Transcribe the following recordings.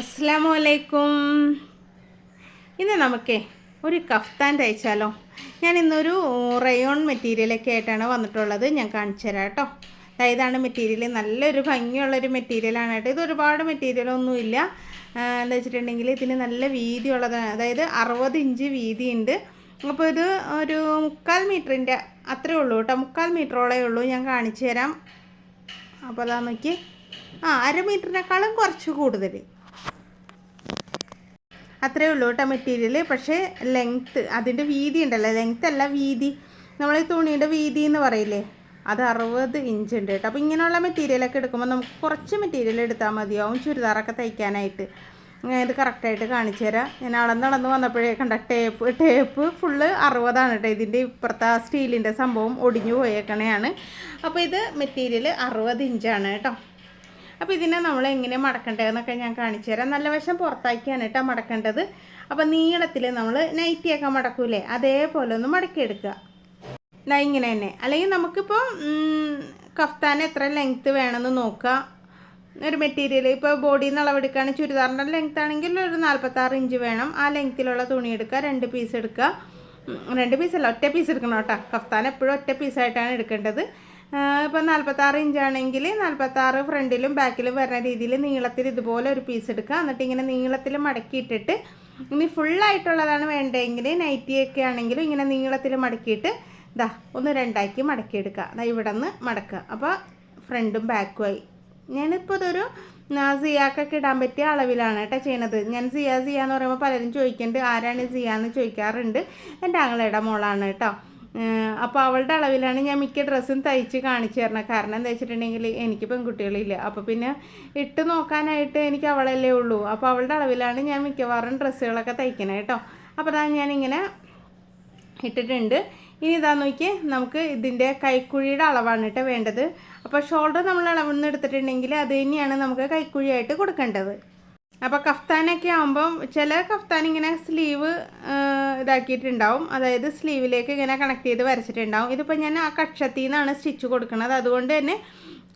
അസ്സാമു അലൈക്കും ഇന്ന് നമുക്കേ ഒരു കഫ്താൻ തയ്ച്ചാലോ? ഞാൻ ഇന്നൊരു റയോൺ മെറ്റീരിയലൊക്കെ ആയിട്ടാണ് വന്നിട്ടുള്ളത്. ഞാൻ കാണിച്ചു തരാം കേട്ടോ. ഇതാണ് മെറ്റീരിയൽ നല്ലൊരു ഭംഗിയുള്ളൊരു മെറ്റീരിയലാണ് കേട്ടോ. ഇത് ഒരുപാട് മെറ്റീരിയലൊന്നുമില്ല. എന്താ വെച്ചിട്ടുണ്ടെങ്കിൽ ഇതിന് നല്ല വീതിയുള്ളതാണ്. അതായത് അറുപത് ഇഞ്ച് വീതിയുണ്ട്. അപ്പോൾ ഇത് ഒരു മുക്കാൽ മീറ്ററിന്റെ അത്രേ ഉള്ളൂ കേട്ടോ. മുക്കാൽ മീറ്ററോളേ ഉള്ളൂ. ഞാൻ കാണിച്ചു തരാം. അപ്പോൾ അതാ നോക്കി ആ അര മീറ്ററിനേക്കാളും കുറച്ച് കൂടുതൽ അത്രേ ഉള്ളൂ കേട്ടോ മെറ്റീരിയൽ പക്ഷേ ലെങ്ത്ത് അതിന്റെ വീതി ഉണ്ടല്ലോ. ലെങ്ത്ത് അല്ല വീതി. നമ്മൾ ഈ തുണിയുടെ വീതി എന്ന് പറയില്ലേ? അത് അറുപത് ഇഞ്ച് ഉണ്ട് കേട്ടോ. അപ്പോൾ ഇങ്ങനെയുള്ള മെറ്റീരിയലൊക്കെ എടുക്കുമ്പോൾ നമുക്ക് കുറച്ച് മെറ്റീരിയൽ എടുത്താൽ മതിയാവും ചുരിദാറൊക്കെ തയ്ക്കാനായിട്ട്. ഇത് കറക്റ്റായിട്ട് കാണിച്ചു തരാം. ഞാൻ അളന്ന് അളന്ന് വന്നപ്പോഴേ കണ്ട ടേപ്പ് ടേപ്പ് ഫുള്ള് അറുപതാണ് കേട്ടോ. ഇതിന്റെ ഇപ്പുറത്തെ ആ സ്റ്റീലിന്റെ സംഭവം ഒടിഞ്ഞു പോയേക്കണയാണ്. അപ്പോൾ ഇത് മെറ്റീരിയൽ അറുപത് ഇഞ്ചാണ് കേട്ടോ. അപ്പോൾ ഇതിനെ നമ്മൾ എങ്ങനെ മടക്കേണ്ടതെന്നൊക്കെ ഞാൻ കാണിച്ചു തരാം. നല്ല വശം പുറത്താക്കിയാണ് കേട്ടോ മടക്കേണ്ടത്. അപ്പോൾ നീളത്തിൽ നമ്മൾ നൈറ്റിയൊക്കെ മടക്കൂലേ? അതേപോലെ ഒന്ന് മടക്കിയെടുക്കുക. എന്നാൽ ഇങ്ങനെ തന്നെ. അല്ലെങ്കിൽ നമുക്കിപ്പോൾ കഫ്താൻ എത്ര ലെങ്ത്ത് വേണമെന്ന് നോക്കുക. ഒരു മെറ്റീരിയൽ ഇപ്പോൾ ബോഡിയിൽ നിന്ന് അളവെടുക്കുകയാണെങ്കിൽ ചുരിദാറിന്റെ ലെങ്ത് ആണെങ്കിൽ ഒരു നാൽപ്പത്താറ് ഇഞ്ച് വേണം. ആ ലെങ്ത്തിലുള്ള തുണി എടുക്കുക. രണ്ട് പീസ് എടുക്കുക. രണ്ട് പീസല്ല ഒറ്റ പീസ് എടുക്കണം കേട്ടോ. കഫ്താൻ എപ്പോഴും ഒറ്റ പീസായിട്ടാണ് എടുക്കേണ്ടത്. ഇപ്പോൾ നാൽപ്പത്താറ് ഇഞ്ചാണെങ്കിൽ നാൽപ്പത്താറ് ഫ്രണ്ടിലും ബാക്കിലും വരുന്ന രീതിയിൽ നീളത്തിൽ ഇതുപോലെ ഒരു പീസ് എടുക്കുക. എന്നിട്ട് ഇങ്ങനെ നീളത്തിൽ മടക്കിയിട്ടിട്ട് ഇനി ഫുള്ളായിട്ടുള്ളതാണ് വേണ്ടതെങ്കിൽ നൈറ്റിയൊക്കെ ആണെങ്കിലും ഇങ്ങനെ നീളത്തിൽ മടക്കിയിട്ട് ഇതാ ഒന്ന് രണ്ടാക്കി മടക്കിയെടുക്കുക. അതാ ഇവിടെ നിന്ന് മടക്കുക. അപ്പോൾ ഫ്രണ്ടും ബാക്കുമായി ഞാനിപ്പോൾ ഇതൊരു സിയാക്കൊക്കെ ഇടാൻ പറ്റിയ അളവിലാണ് കേട്ടോ ചെയ്യണത്. ഞാൻ സിയാ സിയ എന്ന് പറയുമ്പോൾ പലരും ചോദിക്കുന്നുണ്ട് ആരാണ് സിയ എന്ന് ചോദിക്കാറുണ്ട്. എന്റെ ആങ്ങളയുടെ മോളാണ് കേട്ടോ. അപ്പോൾ അവളുടെ അളവിലാണ് ഞാൻ മിക്ക ഡ്രസ്സും തയ്ച്ച് കാണിച്ചു തരണം കാരണം എന്താ വെച്ചിട്ടുണ്ടെങ്കിൽ എനിക്ക് പെൺകുട്ടികളില്ല. അപ്പോൾ പിന്നെ ഇട്ട് നോക്കാനായിട്ട് എനിക്ക് അവളല്ലേ ഉള്ളൂ. അപ്പോൾ അവളുടെ അളവിലാണ് ഞാൻ മിക്കവാറും ഡ്രസ്സുകളൊക്കെ തയ്ക്കണേ കേട്ടോ. അപ്പോൾ അതാണ് ഞാനിങ്ങനെ ഇട്ടിട്ടുണ്ട്. ഇനി ഇതാ നോക്കിയേ നമുക്ക് ഇതിന്റെ കൈക്കുഴിയുടെ അളവാണ് കേട്ടോ വേണ്ടത്. അപ്പോൾ ഷോൾഡർ നമ്മൾ അളവെന്ന് എടുത്തിട്ടുണ്ടെങ്കിൽ അത് തന്നെയാണ് നമുക്ക് കൈക്കുഴിയായിട്ട് കൊടുക്കേണ്ടത്. അപ്പോൾ കഫ്താനൊക്കെ ആകുമ്പം ചില കഫ്താൻ ഇങ്ങനെ സ്ലീവ് ഇതാക്കിയിട്ടുണ്ടാവും. അതായത് സ്ലീവിലേക്ക് ഇങ്ങനെ കണക്ട് ചെയ്ത് വരച്ചിട്ടുണ്ടാവും. ഇതിപ്പോൾ ഞാൻ ആ കക്ഷത്തിൽ നിന്നാണ് സ്റ്റിച്ച് കൊടുക്കുന്നത് അതുകൊണ്ട് തന്നെ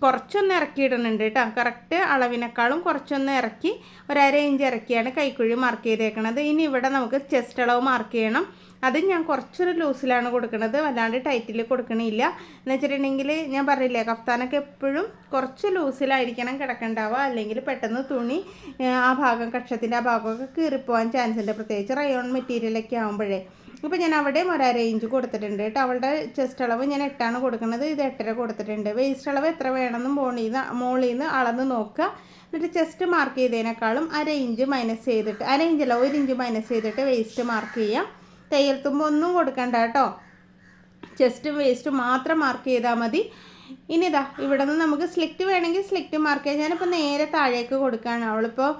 കുറച്ചൊന്ന് ഇറക്കിയിടുന്നുണ്ട് കേട്ടോ കറക്റ്റ് അളവിനേക്കാളും കുറച്ചൊന്ന് ഇറക്കി ഒരര ഇഞ്ച് ഇറക്കിയാണ് കൈക്കുഴി മാർക്ക് ചെയ്തേക്കണത്. ഇനി ഇവിടെ നമുക്ക് ചെസ്റ്റ് അളവ് മാർക്ക് ചെയ്യണം. അത് ഞാൻ കുറച്ചൊരു ലൂസിലാണ് കൊടുക്കുന്നത് വല്ലാണ്ട് ടൈറ്റിൽ കൊടുക്കണില്ല. എന്ന് വെച്ചിട്ടുണ്ടെങ്കിൽ ഞാൻ പറഞ്ഞില്ലേ കഫ്താനൊക്കെ എപ്പോഴും കുറച്ച് ലൂസിലായിരിക്കണം കിടക്കണ്ടാവുക അല്ലെങ്കിൽ പെട്ടെന്ന് തുണി ആ, ഭാഗം കക്ഷത്തിന്റെ ആ ഭാഗമൊക്കെ കീറിപ്പോവാൻ ചാൻസ് ഉണ്ട്. പ്രത്യേകിച്ച് റയോൺ മെറ്റീരിയലൊക്കെ ആകുമ്പോഴേ അപ്പോൾ ഞാൻ അവിടെയും ഒരു ഇഞ്ച് കൊടുത്തിട്ടുണ്ട് കേട്ടോ. അവളുടെ ചെസ്റ്റ് അളവ് ഞാൻ എട്ടാണ് കൊടുക്കുന്നത് ഇത് എട്ടര കൊടുത്തിട്ടുണ്ട്. വേസ്റ്റ് അളവ് എത്ര വേണമെന്നും മോളിൽ നിന്ന് മോളിൽ നിന്ന് അളന്ന് നോക്കുക. എന്നിട്ട് ചെസ്റ്റ് മാർക്ക് ചെയ്തതിനേക്കാളും അര ഇഞ്ച് മൈനസ് ചെയ്തിട്ട് അര ഇഞ്ചല്ല ഒരു ഇഞ്ച് മൈനസ് ചെയ്തിട്ട് വേസ്റ്റ് മാർക്ക് ചെയ്യാം. തയ്യൽ തുമ്പ് ഒന്നും കൊടുക്കണ്ട കേട്ടോ. ചെസ്റ്റും വേസ്റ്റും മാത്രം മാർക്ക് ചെയ്താൽ മതി. ഇനി ഇതാ ഇവിടെ നിന്ന് നമുക്ക് സ്ലിറ്റ് വേണമെങ്കിൽ സ്ലിറ്റ് മാർക്ക് ചെയ്യാം. ഞാനിപ്പോൾ നേരെ താഴേക്ക് കൊടുക്കുകയാണ് അവളിപ്പോൾ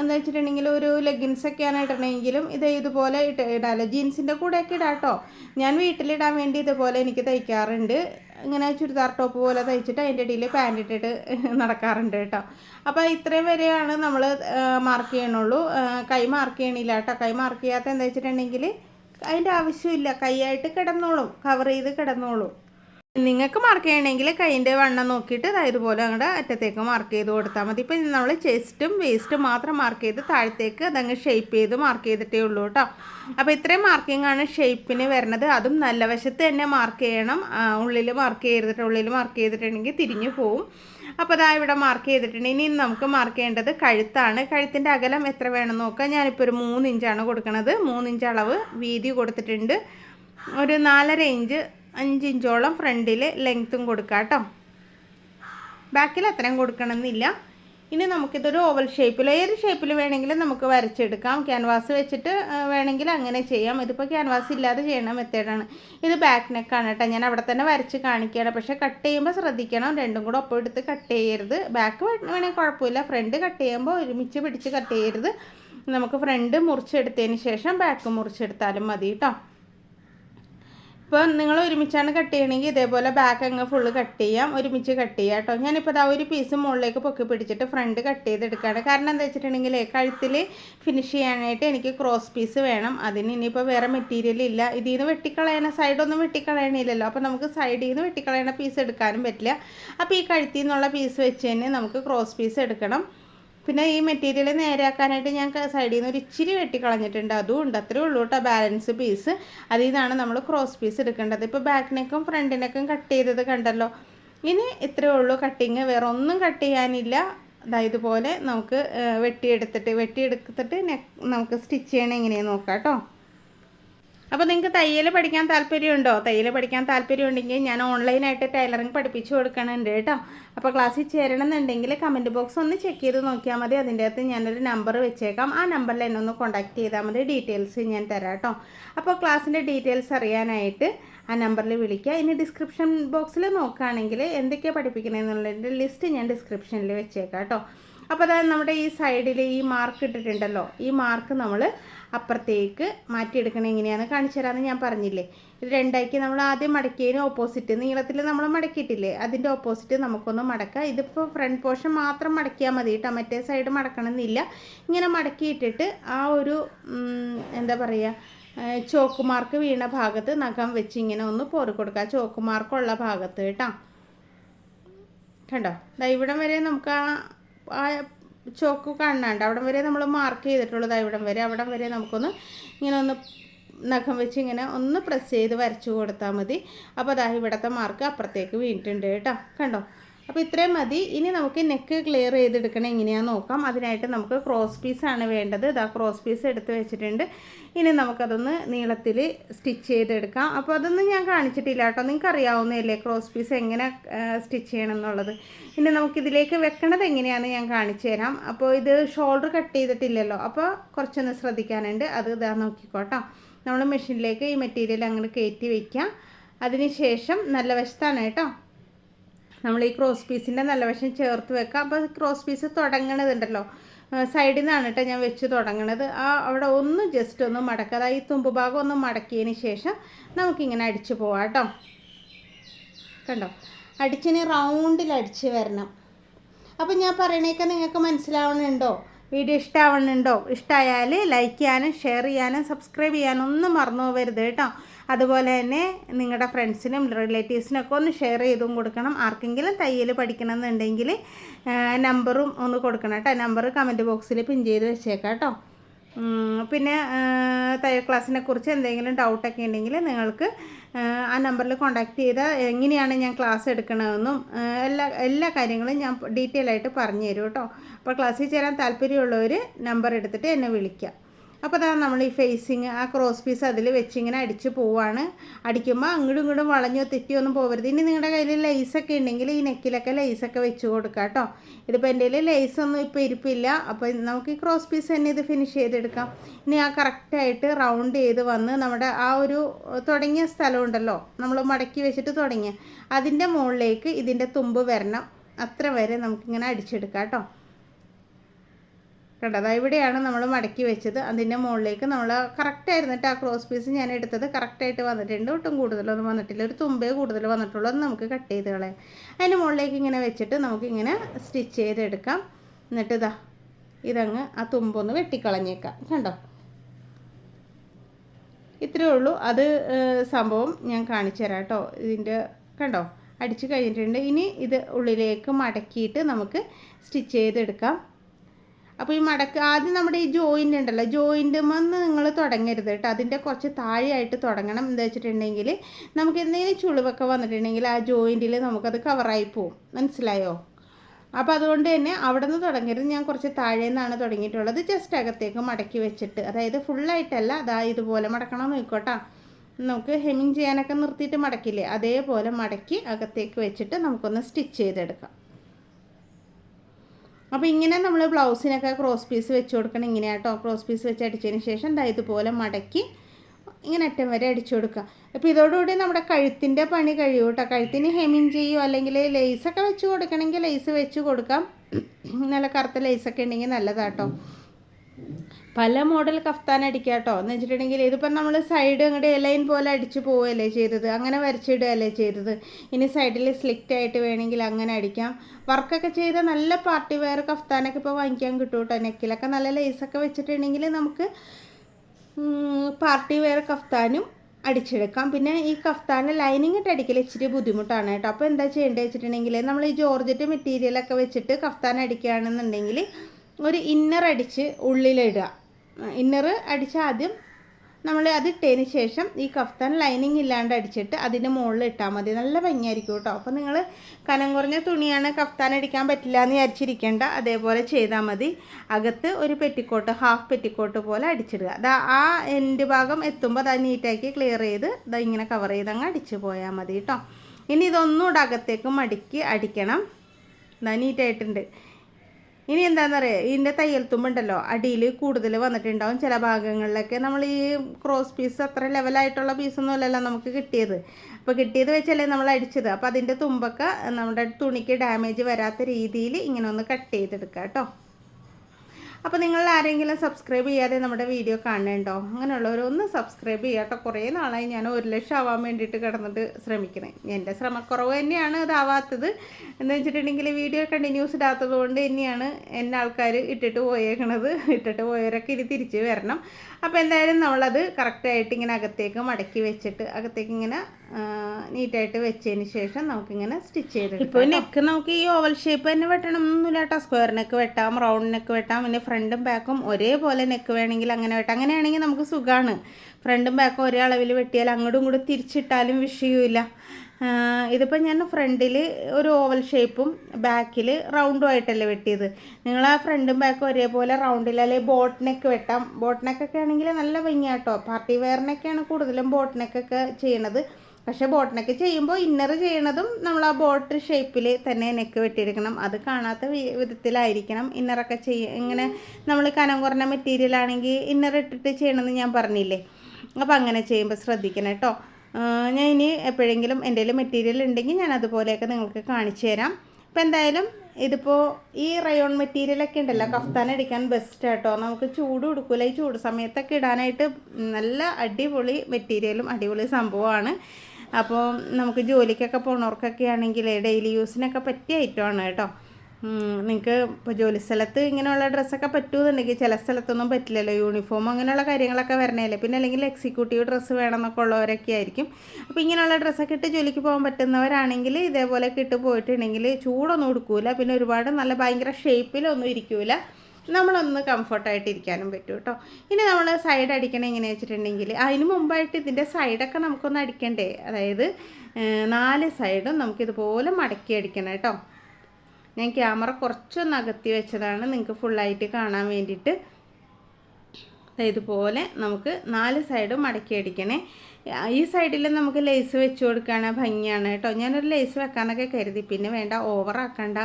എന്താ വെച്ചിട്ടുണ്ടെങ്കിൽ ഒരു ലെഗിൻസ് ഒക്കെയാണ് ഇടണമെങ്കിലും ഇത് ഇതുപോലെ ഇട്ട് ഇടാമല്ലോ ജീൻസിന്റെ കൂടെയൊക്കെ ഇടാം കേട്ടോ ഞാൻ വീട്ടിലിടാൻ വേണ്ടി ഇതുപോലെ എനിക്ക് തയ്ക്കാറുണ്ട്. ഇങ്ങനെ ചുരിദാർ ടോപ്പ് പോലെ തയ്ച്ചിട്ട് അതിന്റെ ഇടയിൽ പാന്റ് ഇട്ടിട്ട് നടക്കാറുണ്ട് കേട്ടോ. അപ്പോൾ ഇത്രയും വരെയാണ് നമ്മൾ മാർക്ക് ചെയ്യണുള്ളൂ. കൈ മാർക്ക് ചെയ്യണില്ല കേട്ടോ. കൈ മാർക്ക് ചെയ്യാത്ത എന്താ വെച്ചിട്ടുണ്ടെങ്കിൽ അതിന്റെ ആവശ്യമില്ല. കൈയായിട്ട് കിടന്നോളും. കവർ ചെയ്ത് കിടന്നോളും. നിങ്ങൾക്ക് മാർക്ക് ചെയ്യണമെങ്കിൽ കൈന്റെ വണ്ണം നോക്കിയിട്ട് ഇതുപോലെ അങ്ങോട്ട് അറ്റത്തേക്ക് മാർക്ക് ചെയ്ത് കൊടുത്താൽ മതി. ഇപ്പം നമ്മൾ ചെസ്റ്റും വേസ്റ്റും മാത്രം മാർക്ക് ചെയ്ത് താഴത്തേക്ക് അതങ്ങ് ഷേപ്പ് ചെയ്ത് മാർക്ക് ചെയ്തിട്ടേ ഉള്ളൂ കേട്ടോ അപ്പോൾ ഇത്രയും മാർക്കിംഗ് ആണ് ഷേപ്പിന് വരുന്നത്. അതും നല്ല വശത്ത് തന്നെ മാർക്ക് ചെയ്യണം. ഉള്ളിൽ മാർക്ക് ചെയ്തിട്ട് ഉള്ളിൽ മാർക്ക് ചെയ്തിട്ടുണ്ടെങ്കിൽ തിരിഞ്ഞു പോവും. അപ്പോൾ അതാ ഇവിടെ മാർക്ക് ചെയ്തിട്ടുണ്ട്. ഇനി നമുക്ക് മാർക്ക് ചെയ്യേണ്ടത് കഴുത്താണ്. കഴുത്തിന്റെ അകലം എത്ര വേണം നോക്കാം. ഞാനിപ്പോൾ ഒരു മൂന്ന് ഇഞ്ചാണ് കൊടുക്കുന്നത് മൂന്ന് ഇഞ്ച് അളവ് വീതി കൊടുത്തിട്ടുണ്ട്. ഒരു നാലര ഇഞ്ച് അഞ്ച് ഇഞ്ചോളം ഫ്രണ്ടിൽ ലെങ്ത്തും കൊടുക്കാം കേട്ടോ ബാക്കിൽ അത്രയും കൊടുക്കണമെന്നില്ല. ഇനി നമുക്കിതൊരു ഓവൽ ഷേപ്പിൽ ഏത് ഷേപ്പിൽ വേണമെങ്കിലും നമുക്ക് വരച്ചെടുക്കാം. ക്യാൻവാസ് വെച്ചിട്ട് വേണമെങ്കിൽ അങ്ങനെ ചെയ്യാം. ഇതിപ്പോൾ ക്യാൻവാസ് ഇല്ലാതെ ചെയ്യണ മെത്തേഡാണ് ഇത് ബാക്ക് നെക്കാണ് കേട്ടോ. ഞാൻ അവിടെ തന്നെ വരച്ച് കാണിക്കുകയാണ്. പക്ഷേ കട്ട് ചെയ്യുമ്പോൾ ശ്രദ്ധിക്കണം. രണ്ടും കൂടെ ഒപ്പം എടുത്ത് കട്ട് ചെയ്യരുത്. ബാക്ക് വേണമെങ്കിൽ കുഴപ്പമില്ല. ഫ്രണ്ട് കട്ട് ചെയ്യുമ്പോൾ ഒരുമിച്ച് പിടിച്ച് കട്ട് ചെയ്യരുത്. നമുക്ക് ഫ്രണ്ട് മുറിച്ചെടുത്തതിന് ശേഷം ബാക്ക് മുറിച്ചെടുത്താലും മതി കേട്ടോ. ഇപ്പോൾ നിങ്ങൾ ഒരുമിച്ചാണ് കട്ട് ചെയ്യണമെങ്കിൽ ഇതേപോലെ ബാക്ക് അങ്ങ് ഫുള്ള് കട്ട് ചെയ്യാം. ഒരുമിച്ച് കട്ട് ചെയ്യാം കേട്ടോ ഞാനിപ്പോൾ ആ ഒരു പീസ് മുകളിലേക്ക് പൊക്കി പിടിച്ചിട്ട് ഫ്രണ്ട് കട്ട് ചെയ്തെടുക്കുകയാണ്. കാരണം എന്താ വെച്ചിട്ടുണ്ടെങ്കിൽ കഴുത്തിൽ ഫിനിഷ് ചെയ്യാനായിട്ട് എനിക്ക് ക്രോസ് പീസ് വേണം. അതിന് ഇനിയിപ്പോൾ വേറെ മെറ്റീരിയൽ ഇല്ല. ഇതിൽ നിന്ന് വെട്ടിക്കളയണ സൈഡൊന്നും വെട്ടിക്കളയണില്ലല്ലോ. അപ്പോൾ നമുക്ക് സൈഡിൽ നിന്ന് വെട്ടിക്കളയണ പീസ് എടുക്കാനും പറ്റില്ല. അപ്പോൾ ഈ കഴുത്തിൽ നിന്നുള്ള പീസ് വെച്ച് തന്നെ നമുക്ക് ക്രോസ് പീസ് എടുക്കണം. പിന്നെ ഈ മെറ്റീരിയൽ നേരെയാക്കാനായിട്ട് ഞാൻ സൈഡിൽ നിന്ന് ഒരു ഇച്ചിരി വെട്ടിക്കളഞ്ഞിട്ടുണ്ട് അതും ഉണ്ട്. അത്രേ ഉള്ളൂ കേട്ടോ ബാലൻസ് പീസ് അതിൽ നിന്നാണ് നമ്മൾ ക്രോസ് പീസ് എടുക്കേണ്ടത്. ഇപ്പോൾ ബാക്ക് നെക്കും ഫ്രണ്ട് നെക്കും കട്ട് ചെയ്തത് കണ്ടല്ലോ. ഇനി ഇത്രയേ ഉള്ളൂ കട്ടിങ് വേറെ ഒന്നും കട്ട് ചെയ്യാനില്ല. ഇതുപോലെ നമുക്ക് വെട്ടിയെടുത്തിട്ട് വെട്ടിയെടുത്തിട്ട് നെക്ക് നമുക്ക് സ്റ്റിച്ച് ചെയ്യണം എങ്ങനെയാണ് നോക്കാം കേട്ടോ അപ്പോൾ നിങ്ങൾക്ക് തയ്യൽ പഠിക്കാൻ താല്പര്യമുണ്ടോ? തയ്യൽ പഠിക്കാൻ താല്പര്യമുണ്ടെങ്കിൽ ഞാൻ ഓൺലൈനായിട്ട് ടൈലറിങ് പഠിപ്പിച്ചു കൊടുക്കണുണ്ട് കേട്ടോ. അപ്പോൾ ക്ലാസ്സിൽ ചേരണം എന്നുണ്ടെങ്കിൽ കമന്റ് ബോക്സ് ഒന്ന് ചെക്ക് ചെയ്ത് നോക്കിയാൽ മതി. അതിന്റെ അകത്ത് ഞാനൊരു നമ്പർ വെച്ചേക്കാം. ആ നമ്പറിൽ എന്നെ ഒന്ന് കോൺടാക്ട് ചെയ്താൽ മതി. ഡീറ്റെയിൽസ് ഞാൻ തരാം കേട്ടോ. അപ്പോൾ ക്ലാസ്സിന്റെ ഡീറ്റെയിൽസ് അറിയാനായിട്ട് ആ നമ്പറിൽ വിളിക്കുക. ഇനി ഡിസ്ക്രിപ്ഷൻ ബോക്സിൽ നോക്കുകയാണെങ്കിൽ എന്തൊക്കെയാണ് പഠിപ്പിക്കണമെന്നുള്ളതിന്റെ ലിസ്റ്റ് ഞാൻ ഡിസ്ക്രിപ്ഷനിൽ വെച്ചേക്കാം കേട്ടോ. അപ്പോൾ അതായത് നമ്മുടെ ഈ സൈഡിൽ ഈ മാർക്ക് ഇട്ടിട്ടുണ്ടല്ലോ. ഈ മാർക്ക് നമ്മൾ അപ്പുറത്തേക്ക് മാറ്റിയെടുക്കണം എങ്ങനെയാണെന്ന് കാണിച്ചു തരാമെന്ന് ഞാൻ പറഞ്ഞില്ലേ. ഇത് രണ്ടാക്കി നമ്മൾ ആദ്യം മടക്കിയതിന് ഓപ്പോസിറ്റ് നീളത്തിൽ നമ്മൾ മടക്കിയിട്ടില്ലേ? അതിന്റെ ഓപ്പോസിറ്റ് നമുക്കൊന്ന് മടക്കാം. ഇതിപ്പോൾ ഫ്രണ്ട് പോർഷൻ മാത്രം മടക്കിയാൽ മതി കേട്ടോ. മറ്റേ സൈഡ് മടക്കണമെന്നില്ല. ഇങ്ങനെ മടക്കിയിട്ടിട്ട് ആ ഒരു എന്താ പറയുക ചോക്ക് മാർക്ക് വീണ ഭാഗത്ത് നഖം വെച്ച് ഇങ്ങനെ ഒന്ന് പോറി കൊടുക്കുക ചോക്ക് മാർക്കുള്ള ഭാഗത്ത് കേട്ടോ. കണ്ടോ? ഇവിടം വരെ നമുക്ക് ആ ചോക്ക് കാണാണ്ട് അവിടം വരെ നമ്മൾ മാർക്ക് ചെയ്തിട്ടുള്ളത് ഇവിടം വരെ. അവിടം വരെ നമുക്കൊന്ന് ഇങ്ങനെ ഒന്ന് നഖം വെച്ച് ഇങ്ങനെ ഒന്ന് പ്രസ് ചെയ്ത് വരച്ചു കൊടുത്താൽ മതി. അപ്പോൾ അതാ ഇവിടുത്തെ മാർക്ക് അപ്പുറത്തേക്ക് വീണിട്ടുണ്ട് കേട്ടോ. കണ്ടോ? അപ്പോൾ ഇത്രയും മതി. ഇനി നമുക്ക് നെക്ക് ക്ലിയർ ചെയ്തെടുക്കണം എങ്ങനെയാണെന്ന് നോക്കാം. അതിനായിട്ട് നമുക്ക് ക്രോസ് പീസാണ് വേണ്ടത്. ഇതാ ക്രോസ് പീസ് എടുത്ത് വെച്ചിട്ടുണ്ട്. ഇനി നമുക്കതൊന്ന് നീളത്തിൽ സ്റ്റിച്ച് ചെയ്തെടുക്കാം. അപ്പോൾ അതൊന്നും ഞാൻ കാണിച്ചിട്ടില്ല കേട്ടോ. നിങ്ങൾക്ക് അറിയാവുന്നതല്ലേ ക്രോസ് പീസ് എങ്ങനെ സ്റ്റിച്ച് ചെയ്യണം എന്നുള്ളത്. ഇനി നമുക്കിതിലേക്ക് വെക്കണത് എങ്ങനെയാണെന്ന് ഞാൻ കാണിച്ചു തരാം. അപ്പോൾ ഇത് ഷോൾഡർ കട്ട് ചെയ്തിട്ടില്ലല്ലോ. അപ്പോൾ കുറച്ചൊന്ന് ശ്രദ്ധിക്കാനുണ്ട്. അത് ഇതാ നോക്കിക്കോട്ടോ നമ്മൾ മെഷീനിലേക്ക് ഈ മെറ്റീരിയൽ അങ്ങനെ കയറ്റി വയ്ക്കാം അതിന് ശേഷം നല്ല വശത്താണ് കേട്ടോ. നമ്മൾ ഈ ക്രോസ് പീസിന്റെ നല്ല വശം ചേർത്ത് വെക്കുക അപ്പോൾ ക്രോസ് പീസ് തുടങ്ങണതുണ്ടല്ലോ. സൈഡിൽ നിന്നാണ് കേട്ടോ ഞാൻ വെച്ച് തുടങ്ങണത്. ആ അവിടെ ഒന്ന് ജസ്റ്റ് ഒന്ന് മടക്കുക അതായത് ഈ തുമ്പ് ഭാഗം ഒന്ന് മടക്കിയതിന് ശേഷം നമുക്കിങ്ങനെ അടിച്ച് പോവാം കേട്ടോ കണ്ടോ? അടിച്ചിന് റൗണ്ടിൽ അടിച്ച് വരണം. അപ്പോൾ ഞാൻ പറയണേക്കെ നിങ്ങൾക്ക് മനസ്സിലാവണുണ്ടോ? വീഡിയോ ഇഷ്ടമാവണുണ്ടോ ഇഷ്ടമായാൽ ലൈക്ക് ചെയ്യാനും ഷെയർ ചെയ്യാനും സബ്സ്ക്രൈബ് ചെയ്യാനും ഒന്നും മറന്നു പോകരുത് കേട്ടോ അതുപോലെ തന്നെ നിങ്ങളുടെ ഫ്രണ്ട്സിനും റിലേറ്റീവ്സിനൊക്കെ ഒന്ന് ഷെയർ ചെയ്തും കൊടുക്കണം. ആർക്കെങ്കിലും തയ്യൽ പഠിക്കണം എന്നുണ്ടെങ്കിൽ നമ്പറും ഒന്ന് കൊടുക്കണം കേട്ടോ. നമ്പർ കമന്റ് ബോക്സിൽ പിൻ ചെയ്ത് വെച്ചേക്കാം കേട്ടോ. പിന്നെ തയ്യൽ ക്ലാസ്സിനെ കുറിച്ച് എന്തെങ്കിലും ഡൗട്ടൊക്കെ ഉണ്ടെങ്കിൽ നിങ്ങൾക്ക് ആ, നമ്പറിൽ കോൺടാക്ട് ചെയ്താൽ എങ്ങനെയാണ് ഞാൻ ക്ലാസ് എടുക്കണമെന്നും എല്ലാ എല്ലാ കാര്യങ്ങളും ഞാൻ ഡീറ്റെയിൽ ആയിട്ട് പറഞ്ഞു തരും കേട്ടോ അപ്പോൾ ക്ലാസ്സിൽ ചേരാൻ താല്പര്യമുള്ളവർ നമ്പർ എടുത്തിട്ട് എന്നെ വിളിക്കാം. അപ്പോൾ അതാ നമ്മൾ ഈ ഫേസിങ് ആ ക്രോസ് പീസ് അതിൽ വെച്ച് ഇങ്ങനെ അടിച്ച് പോവാണ്. അടിക്കുമ്പോൾ അങ്ങോട്ടും ഇങ്ങോട്ടും വളഞ്ഞോ തെറ്റിയോ ഒന്നും പോകരുത് ഇനി നിങ്ങളുടെ കയ്യിൽ ലേസൊക്കെ ഉണ്ടെങ്കിൽ ഈ നെക്കിലൊക്കെ ലേസൊക്കെ വെച്ച് കൊടുക്കുക കേട്ടോ. ഇതിപ്പോൾ എന്റെ കയ്യിൽ ലേസ് ഒന്നും ഇപ്പോൾ ഇരിപ്പില്ല. അപ്പോൾ നമുക്ക് ഈ ക്രോസ് പീസ് തന്നെ ഇത് ഫിനിഷ് ചെയ്തെടുക്കാം. ഇനി ആ കറക്റ്റായിട്ട് റൗണ്ട് ചെയ്ത് വന്ന് നമ്മുടെ ആ ഒരു തുടങ്ങിയ സ്ഥലമുണ്ടല്ലോ നമ്മൾ മടക്കി വെച്ചിട്ട് തുടങ്ങിയ. അതിന്റെ മുകളിലേക്ക് ഇതിന്റെ തുമ്പ് വരണം. അത്ര വരെ നമുക്കിങ്ങനെ അടിച്ചെടുക്കാം കേട്ടോ. കണ്ടോ? അതാ ഇവിടെയാണ് നമ്മൾ മടക്കി വെച്ചത്. അതിന്റെ മുകളിലേക്ക് നമ്മൾ കറക്റ്റായിരുന്നിട്ട് ആ ക്രോസ് പീസ് ഞാൻ എടുത്തത് കറക്റ്റായിട്ട് വന്നിട്ടുണ്ട്. ഒട്ടും കൂടുതലൊന്നും വന്നിട്ടില്ല. ഒരു തുമ്പേ കൂടുതൽ വന്നിട്ടുള്ളൂ. അത് നമുക്ക് കട്ട് ചെയ്ത് കളയാം. അതിന്റെ മുകളിലേക്ക് ഇങ്ങനെ വെച്ചിട്ട് നമുക്കിങ്ങനെ സ്റ്റിച്ച് ചെയ്തെടുക്കാം. എന്നിട്ട് ഇതാ ഇതങ്ങ് ആ തുമ്പൊന്ന് വെട്ടിക്കളഞ്ഞേക്കാം. കണ്ടോ? ഇത്രയേ ഉള്ളൂ. അത് സംഭവം ഞാൻ കാണിച്ചു തരാം കേട്ടോ. ഇതിന്റെ കണ്ടോ? അടിച്ച് കഴിഞ്ഞിട്ടുണ്ട്. ഇനി ഇത് ഉള്ളിലേക്ക് മടക്കിയിട്ട് നമുക്ക് സ്റ്റിച്ച് ചെയ്തെടുക്കാം. അപ്പോൾ ഈ മടക്ക് ആദ്യം നമ്മുടെ ഈ ജോയിന്റ് ഉണ്ടല്ലോ ജോയിന്റ് വന്ന് നിങ്ങൾ തുടങ്ങരുത് കേട്ടോ. അതിന്റെ കുറച്ച് താഴെയായിട്ട് തുടങ്ങണം. എന്താ വെച്ചിട്ടുണ്ടെങ്കിൽ നമുക്ക് എന്തെങ്കിലും ചുളിവൊക്കെ വന്നിട്ടുണ്ടെങ്കിൽ ആ ജോയിന്റിൽ നമുക്കത് കവറായി പോവും. മനസ്സിലായോ? അപ്പോൾ അതുകൊണ്ട് തന്നെ അവിടെ നിന്ന് തുടങ്ങരുത്. ഞാൻ കുറച്ച് താഴെ നിന്നാണ് തുടങ്ങിയിട്ടുള്ളത്. ജസ്റ്റ് അകത്തേക്ക് മടക്കി വെച്ചിട്ട് അതായത് ഫുള്ളായിട്ടല്ല അതാ ഇതുപോലെ മടക്കണം നോക്കോട്ടാ നമുക്ക് ഹെമ്മിങ് ചെയ്യാനൊക്കെ നിർത്തിയിട്ട് മടക്കില്ലേ? അതേപോലെ മടക്കി അകത്തേക്ക് വെച്ചിട്ട് നമുക്കൊന്ന് സ്റ്റിച്ച് ചെയ്തെടുക്കാം. അപ്പോൾ ഇങ്ങനെ നമ്മൾ ബ്ലൗസിനൊക്കെ ക്രോസ് പീസ് വെച്ച് കൊടുക്കണം ഇങ്ങനെ കേട്ടോ ക്രോസ് പീസ് വെച്ച് അടിച്ചതിന് ശേഷം ദാ ഇതുപോലെ മടക്കി ഇങ്ങനെ അറ്റം വരെ അടിച്ചു കൊടുക്കുക. അപ്പോൾ ഇതോടുകൂടി നമ്മുടെ കഴുത്തിന്റെ പണി കഴിയും കേട്ടോ കഴുത്തിന് ഹെമിങ് ചെയ്യോ അല്ലെങ്കിൽ ലേസൊക്കെ വെച്ച് കൊടുക്കണമെങ്കിൽ ലേസ് വെച്ച് കൊടുക്കാം. നല്ല കറുത്ത ലേസൊക്കെ ഉണ്ടെങ്കിൽ നല്ലതാട്ടോ പല മോഡൽ കഫ്താൻ അടിക്കുക കേട്ടോ. എന്ന് വെച്ചിട്ടുണ്ടെങ്കിൽ ഇതിപ്പം നമ്മൾ സൈഡ് അങ്ങോട്ട് എലൈൻ പോലെ അടിച്ച് പോവുകയല്ലേ ചെയ്തത്? അങ്ങനെ വരച്ചിടുകയല്ലേ ചെയ്തത്? ഇനി സൈഡിൽ സ്ലിക്റ്റ് ആയിട്ട് വേണമെങ്കിൽ അങ്ങനെ അടിക്കാം. വർക്കൊക്കെ ചെയ്ത നല്ല പാർട്ടി വെയർ കഫ്താനൊക്കെ ഇപ്പോൾ വാങ്ങിക്കാൻ കിട്ടും കേട്ടോ നെക്കിലൊക്കെ നല്ല ലേസൊക്കെ വെച്ചിട്ടുണ്ടെങ്കിൽ നമുക്ക് പാർട്ടി വെയർ കഫ്താനും അടിച്ചെടുക്കാം. പിന്നെ ഈ കഫ്താന ലൈനിങ് ഇട്ട് അടിക്കൽ ഇച്ചിരി ബുദ്ധിമുട്ടാണ് കേട്ടോ. അപ്പോൾ എന്താ ചെയ്യേണ്ടത് വെച്ചിട്ടുണ്ടെങ്കിൽ നമ്മൾ ഈ ജോർജറ്റ് മെറ്റീരിയലൊക്കെ വെച്ചിട്ട് കഫ്താൻ അടിക്കുകയാണെന്നുണ്ടെങ്കിൽ ഒരു ഇന്നർ അടിച്ച് ഉള്ളിലിടുക. ഇന്നർ അടിച്ച ആദ്യം നമ്മൾ അത് ഇട്ടതിന് ശേഷം ഈ കഫ്താൻ ലൈനിങ് ഇല്ലാണ്ട് അടിച്ചിട്ട് അതിന്റെ മുകളിൽ ഇട്ടാൽ മതി. നല്ല ഭംഗിയായിരിക്കും കേട്ടോ. അപ്പോൾ നിങ്ങൾ കനം കുറഞ്ഞ തുണിയാണ് കഫ്താൻ അടിക്കാൻ പറ്റില്ല എന്ന് വിചാരിച്ചിരിക്കേണ്ട. അതേപോലെ ചെയ്താൽ മതി. അകത്ത് ഒരു പെറ്റിക്കോട്ട് ഹാഫ് പെറ്റിക്കോട്ട് പോലെ അടിച്ചിടുക. അതാ ആ എൻഡ് ഭാഗം എത്തുമ്പോൾ അത് നീറ്റാക്കി ക്ലിയർ ചെയ്ത് ഇതാ ഇങ്ങനെ കവർ ചെയ്ത് അങ്ങ് അടിച്ച് പോയാൽ മതി കേട്ടോ. ഇനി ഇതൊന്നുകൂടെ അകത്തേക്ക് മടക്കി അടിക്കണം. ഇതാ നീറ്റായിട്ടുണ്ട് ഇനി എന്താണെന്ന് അറിയാം ഇതിന്റെ തയ്യൽ തുമ്പുണ്ടല്ലോ അടിയിൽ കൂടുതൽ വന്നിട്ടുണ്ടാവും ചില ഭാഗങ്ങളിലൊക്കെ. നമ്മൾ ഈ ക്രോസ് പീസ് അത്ര ലെവലായിട്ടുള്ള പീസൊന്നും അല്ലല്ലോ നമുക്ക് കിട്ടിയത്. അപ്പോൾ കിട്ടിയത് വെച്ചല്ലേ നമ്മൾ അടിച്ചത്. അപ്പോൾ അതിന്റെ തുമ്പൊക്കെ നമ്മുടെ തുണിക്ക് ഡാമേജ് വരാത്ത രീതിയിൽ ഇങ്ങനെ ഒന്ന് കട്ട് ചെയ്തെടുക്കാം കേട്ടോ അപ്പോൾ നിങ്ങൾ ആരെങ്കിലും സബ്സ്ക്രൈബ് ചെയ്യാതെ നമ്മുടെ വീഡിയോ കാണുന്നുണ്ടോ അങ്ങനെയുള്ളവർ ഒന്ന് സബ്സ്ക്രൈബ് ചെയ്യാട്ടോ കുറേ നാളായി ഞാൻ ഒരു ലക്ഷം ആവാൻ വേണ്ടിയിട്ട് കിടന്നിട്ട് ശ്രമിക്കണേ. എന്റെ ശ്രമക്കുറവ് തന്നെയാണ് ഇതാവാത്തത്. എന്ന് വെച്ചിട്ടുണ്ടെങ്കിൽ വീഡിയോ കണ്ടിന്യൂസ് ഇടാത്തത് കൊണ്ട് തന്നെയാണ് എന്നെ ആൾക്കാർ ഇട്ടിട്ട് പോയേക്കണത്. ഇട്ടിട്ട് പോയവരൊക്കെ ഇനി തിരിച്ച് വരണം. അപ്പോൾ എന്തായാലും നമ്മളത് കറക്റ്റായിട്ട് ഇങ്ങനെ അകത്തേക്ക് മടക്കി വെച്ചിട്ട് അകത്തേക്ക് ഇങ്ങനെ നീറ്റായിട്ട് വെച്ചതിന് ശേഷം നമുക്കിങ്ങനെ സ്റ്റിച്ച് ചെയ്ത് ഇപ്പോൾ നെക്ക് നമുക്ക് ഈ ഓവൽ ഷേപ്പ് തന്നെ വെട്ടണം എന്നൊന്നുമില്ല കേട്ടോ. സ്ക്വയർ നെക്ക് വെട്ടാം റൗണ്ട് നെക്ക് വെട്ടാം പിന്നെ ഫ്രണ്ടും ബാക്കും ഒരേപോലെ നെക്ക് വേണമെങ്കിൽ അങ്ങനെ വെട്ടാം. അങ്ങനെയാണെങ്കിൽ നമുക്ക് സുഖമാണ് ഫ്രണ്ടും ബാക്കും ഒരേ അളവിൽ വെട്ടിയാൽ അങ്ങോട്ടും ഇങ്ങോട്ടും തിരിച്ചിട്ടാലും വിഷയമില്ല ഇതിപ്പോൾ ഞാൻ ഫ്രണ്ടിൽ ഒരു ഓവൽ ഷേപ്പും ബാക്കിൽ റൗണ്ടും ആയിട്ടല്ലേ വെട്ടിയത്. നിങ്ങൾ ആ ഫ്രണ്ടും ബാക്കും ഒരേപോലെ റൗണ്ടിൽ അല്ലെങ്കിൽ ബോട്ട് നെക്ക് വെട്ടാം. ബോട്ട് നെക്കൊക്കെ ആണെങ്കിൽ നല്ല ഭംഗിയാട്ടോ. പാർട്ടി വെയറിനൊക്കെയാണ് കൂടുതലും ബോട്ട് നെക്കൊക്കെ ചെയ്യണത്. പക്ഷേ ബോട്ട് നെക്ക് ചെയ്യുമ്പോൾ ഇന്നർ ചെയ്യണതും നമ്മൾ ആ ബോട്ട് ഷേപ്പിൽ തന്നെ നെക്ക് വെട്ടിയെടുക്കണം. അത് കാണാത്ത വിധത്തിലായിരിക്കണം. ഇന്നറൊക്കെ ചെയ്യ ഇങ്ങനെ നമ്മൾ കനം കുറഞ്ഞ മെറ്റീരിയൽ ആണെങ്കിൽ ഇന്നർ ഇട്ടിട്ട് ചെയ്യണമെന്ന് ഞാൻ പറഞ്ഞില്ലേ? അപ്പോൾ അങ്ങനെ ചെയ്യുമ്പോൾ ശ്രദ്ധിക്കണം കേട്ടോ. ഞാൻ ഇനി എപ്പോഴെങ്കിലും എന്റെ മെറ്റീരിയൽ ഉണ്ടെങ്കിൽ ഞാൻ അതുപോലെയൊക്കെ നിങ്ങൾക്ക് കാണിച്ചു തരാം. അപ്പോൾ എന്തായാലും ഇതിപ്പോൾ ഈ റയോൺ മെറ്റീരിയലൊക്കെ ഉണ്ടല്ലോ കഫ്താൻ അടിക്കാൻ ബെസ്റ്റ് ആട്ടോ. നമുക്ക് ചൂട് കൊടുക്കില്ല ഈ ചൂട് സമയത്തൊക്കെ ഇടാനായിട്ട് നല്ല അടിപൊളി മെറ്റീരിയലും അടിപൊളി സംഭവമാണ്. അപ്പോൾ നമുക്ക് ജോലിക്കൊക്കെ പോണവർക്കൊക്കെ ആണെങ്കിൽ ഡെയിലി യൂസിനൊക്കെ പറ്റിയ ഐറ്റമാണ് കേട്ടോ. നിങ്ങൾക്ക് ഇപ്പോൾ ജോലി സ്ഥലത്ത് ഇങ്ങനെയുള്ള ഡ്രസ്സൊക്കെ പറ്റുമെന്നുണ്ടെങ്കിൽ ചില സ്ഥലത്തൊന്നും പറ്റില്ലല്ലോ. യൂണിഫോം അങ്ങനെയുള്ള കാര്യങ്ങളൊക്കെ വരണേലേ. പിന്നെ അല്ലെങ്കിൽ എക്സിക്യൂട്ടീവ് ഡ്രസ്സ് വേണമെന്നൊക്കെ ഉള്ളവരൊക്കെ ആയിരിക്കും. അപ്പോൾ ഇങ്ങനെയുള്ള ഡ്രസ്സൊക്കെ ഇട്ട് ജോലിക്ക് പോകാൻ പറ്റുന്നവരാണെങ്കിൽ ഇതേപോലെ ഇട്ട് പോയിട്ടുണ്ടെങ്കിൽ ചൂടൊന്നും കൊടുക്കൂല പിന്നെ ഒരുപാട് നല്ല ഭയങ്കര ഷേപ്പിലൊന്നും ഇരിക്കൂല. നമ്മളൊന്ന് കംഫർട്ടായിട്ട് ഇരിക്കാനും പറ്റും കേട്ടോ ഇനി നമ്മൾ സൈഡ് അടിക്കണം എങ്ങനെ വെച്ചിട്ടുണ്ടെങ്കിൽ അതിന് മുമ്പായിട്ട് ഇതിന്റെ സൈഡൊക്കെ നമുക്കൊന്ന് അടിക്കണ്ടേ? അതായത് നാല് സൈഡും നമുക്കിതുപോലെ മടക്കി അടിക്കണം കേട്ടോ ഞാൻ ക്യാമറ കുറച്ചൊന്ന് അകത്തി വെച്ചതാണ്. നിങ്ങൾക്ക് ഫുള്ളായിട്ട് കാണാൻ വേണ്ടിയിട്ട്. ഇതുപോലെ നമുക്ക് നാല് സൈഡും മടക്കി അടിക്കണേ. ഈ സൈഡിൽ നമുക്ക് ലേസ് വെച്ച് കൊടുക്കുകയാണ് ഭംഗിയാണ് കേട്ടോ. ഞാനൊരു ലേസ് വെക്കാനൊക്കെ കരുതി. പിന്നെ വേണ്ട ഓവറാക്കണ്ട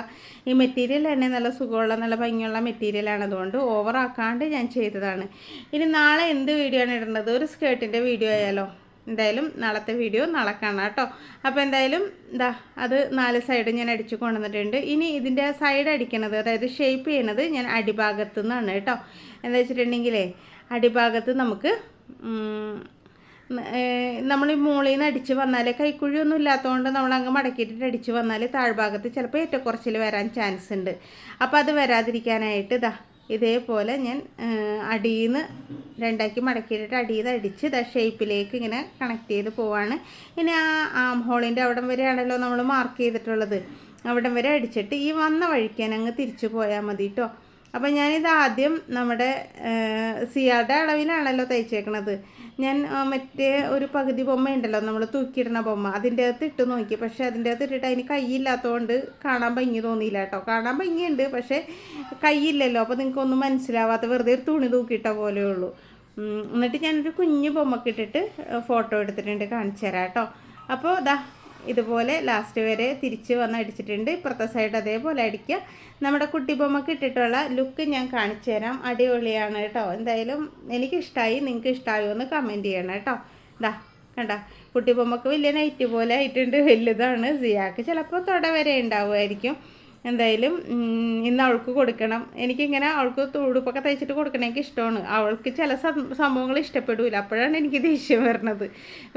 ഈ മെറ്റീരിയൽ തന്നെ നല്ല സുഖമുള്ള നല്ല ഭംഗിയുള്ള മെറ്റീരിയലാണ് അതുകൊണ്ട് ഓവറാക്കാണ്ട് ഞാൻ ചെയ്തതാണ്. ഇനി നാളെ എന്ത് വീഡിയോ ആണ് ഇടേണ്ടത് ഒരു സ്കേർട്ടിന്റെ വീഡിയോ ആയാലോ? എന്തായാലും നാളത്തെ വീഡിയോ നാളെ കാണാം കേട്ടോ. അപ്പോൾ എന്തായാലും എന്താ അത് നാല് സൈഡ് ഞാൻ അടിച്ചു കൊണ്ടുവന്നിട്ടുണ്ട്. ഇനി ഇതിന്റെ സൈഡ് അടിക്കണത് അതായത് ഷേപ്പ് ചെയ്യണത് ഞാൻ അടിഭാഗത്തു നിന്നാണ് കേട്ടോ. എന്താ വെച്ചിട്ടുണ്ടെങ്കിലേ അടിഭാഗത്ത് നമുക്ക് നമ്മൾ ഈ മുകളിൽ നിന്ന് അടിച്ച് വന്നാൽ കൈക്കുഴിയൊന്നും ഇല്ലാത്തതുകൊണ്ട് നമ്മൾ അങ്ങ് മടക്കിയിട്ടിട്ട് അടിച്ച് വന്നാൽ താഴ്ഭാഗത്ത് ചിലപ്പോൾ ഏറ്റക്കുറച്ചിൽ വരാൻ ചാൻസ് ഉണ്ട്. അപ്പോൾ അത് വരാതിരിക്കാനായിട്ട് ഇതാ ഇതേപോലെ ഞാൻ അടിയിൽ നിന്ന് രണ്ടാക്കി മടക്കിയിട്ടിട്ട് അടിയിൽ നിന്ന് അടിച്ച് ദ ഷേപ്പിലേക്ക് ഇങ്ങനെ കണക്ട് ചെയ്ത് പോവാണ്. ഇനി ആ ആം ഹോളിന്റെ അവിടം വരെയാണല്ലോ നമ്മൾ മാർക്ക് ചെയ്തിട്ടുള്ളത്. അവിടം വരെ അടിച്ചിട്ട് ഈ വന്ന വഴിക്കാൻ അങ്ങ് തിരിച്ചു പോയാൽ മതി കേട്ടോ അപ്പം ഞാനിത് ആദ്യം നമ്മുടെ സിയാറുടെ അളവിലാണല്ലോ തയ്ച്ചേക്കണത്. ഞാൻ മറ്റേ ഒരു പകുതി ബൊമ്മ ഉണ്ടല്ലോ നമ്മൾ തൂക്കിയിടുന്ന ബൊമ്മ. അതിന്റെ അകത്ത് ഇട്ട് നോക്കി. പക്ഷേ അതിന്റെ അകത്ത് ഇട്ടിട്ട് അതിന് കൈയില്ലാത്തതുകൊണ്ട് കാണാൻ ഭംഗി തോന്നിയില്ല കേട്ടോ. കാണാൻ ഭംഗിയുണ്ട് പക്ഷേ കൈയില്ലല്ലോ. അപ്പോൾ നിങ്ങൾക്കൊന്നും മനസ്സിലാവാത്ത വെറുതെ ഒരു തുണി തൂക്കിയിട്ട പോലെയുള്ളൂ എന്നിട്ട് ഞാനൊരു കുഞ്ഞു ബൊമ്മക്കിട്ടിട്ട് ഫോട്ടോ എടുത്തിട്ടുണ്ട് കാണിച്ചു തരാം കേട്ടോ. അപ്പോൾ ഇതാ ഇതുപോലെ ലാസ്റ്റ് വരെ തിരിച്ച് വന്ന് അടിച്ചിട്ടുണ്ട്. ഇപ്പുറത്തെ സൈഡ് അതേപോലെ അടിക്കുക. നമ്മുടെ കുട്ടി ബൊമ്മക്ക് ഇട്ടിട്ടുള്ള ലുക്ക് ഞാൻ കാണിച്ചു തരാം. അടിപൊളിയാണ് കേട്ടോ. എന്തായാലും എനിക്കിഷ്ടമായി നിങ്ങൾക്ക് ഇഷ്ടമായോ എന്ന് കമന്റ് ചെയ്യണം കേട്ടോ. ഇതാ കണ്ട. കുട്ടി ബൊമ്മക്ക് വലിയ നൈറ്റ് പോലെ ആയിട്ടുണ്ട്. വലുതാണ്. സിയാക്ക് ചിലപ്പോൾ തൊട വരെ ഉണ്ടാവുമായിരിക്കും. എന്തായാലും ഇന്ന് അവൾക്ക് കൊടുക്കണം. എനിക്കിങ്ങനെ അവൾക്ക് തൂടുപ്പൊക്കെ തയ്ച്ചിട്ട് കൊടുക്കണമെങ്കിൽ ഇഷ്ടമാണ്. അവൾക്ക് ചില സംഭവങ്ങൾ ഇഷ്ടപ്പെടില്ല അപ്പോഴാണ് എനിക്ക് ദേഷ്യം വരുന്നത്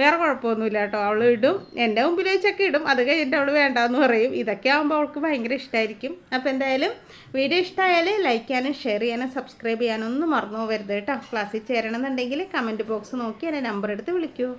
വേറെ കുഴപ്പമൊന്നുമില്ല കേട്ടോ. അവൾ ഇടും. എന്റെ മുമ്പിൽ വെച്ചൊക്കെ ഇടും. അത് കഴിഞ്ഞിട്ട് അവൾ വേണ്ടാന്ന് പറയും. ഇതൊക്കെ ആകുമ്പോൾ അവൾക്ക് ഭയങ്കര ഇഷ്ടമായിരിക്കും അപ്പോൾ എന്തായാലും വീഡിയോ ഇഷ്ടമായാൽ ലൈക്ക് ചെയ്യാനും ഷെയർ ചെയ്യാനും സബ്സ്ക്രൈബ് ചെയ്യാനും ഒന്നും മറന്നു പോകരുത് കേട്ടോ. ക്ലാസ്സിൽ ചേരണമെന്നുണ്ടെങ്കിൽ കമന്റ് ബോക്സ് നോക്കി എന്റെ നമ്പർ എടുത്ത് വിളിക്കൂ.